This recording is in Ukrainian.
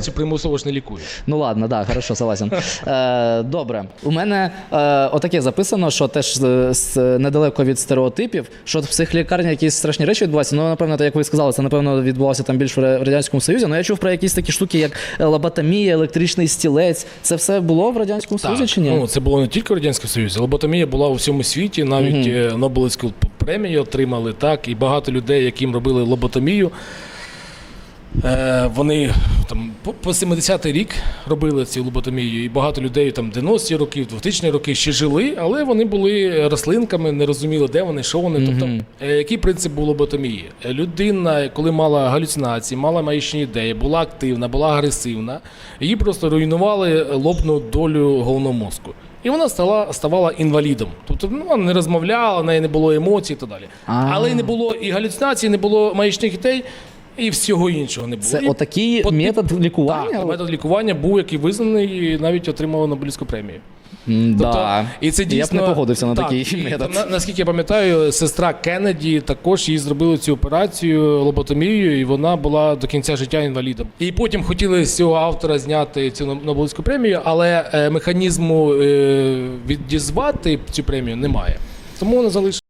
Це примусово ж не лікує. Ну ладно, да, хорошо, согласен. Е, добре. У мене е, отаке записано, що теж з, недалеко від стереотипів, що в цих лікарнях якісь страшні речі відбуваються. Ну, напевно, так, як ви сказали, це напевно відбувалося там більш в Радянському Союзі. Ну я чув про якісь такі штуки, як е, лоботомія, електричний стілець. Це все було в Радянському Союзі чи ні? Ну, це було не тільки в Радянському Союзі. Лоботомія була у всьому світі, навіть е, Нобелівську премію отримали, так, і багато людей, яким робили лоботомію. Е, вони там по, по 70-й рік робили цю лоботомію, і багато людей там 90-ті роки, 2000-ті роки ще жили, але вони були рослинками, не розуміли, де вони, що вони. Тобто, е, який принцип був лоботомії? Е, Людина, коли мала галюцинації, мала маячні ідеї, була активна, була агресивна, її просто руйнували лобну долю головного мозку. І вона стала ставала інвалідом. Тобто ну, вона не розмовляла, в неї не було емоцій і так далі. А. Але й не було і галюцинацій, не було маячних ідей, і всього іншого не було. Це І отакий по- метод лікування? Так, метод лікування був, який визнаний, і навіть отримав Нобелівську премію. Тобто, да. і це дійсно, Я б не погодився на Так, такий і, метод. На, наскільки я пам'ятаю, сестра Кеннеді також їй зробили цю операцію лоботомію, і вона була до кінця життя інвалідом. І потім хотіли з цього автора зняти цю Нобелівську премію, але е, механізму е, відізвати цю премію немає. Тому вона залишилася.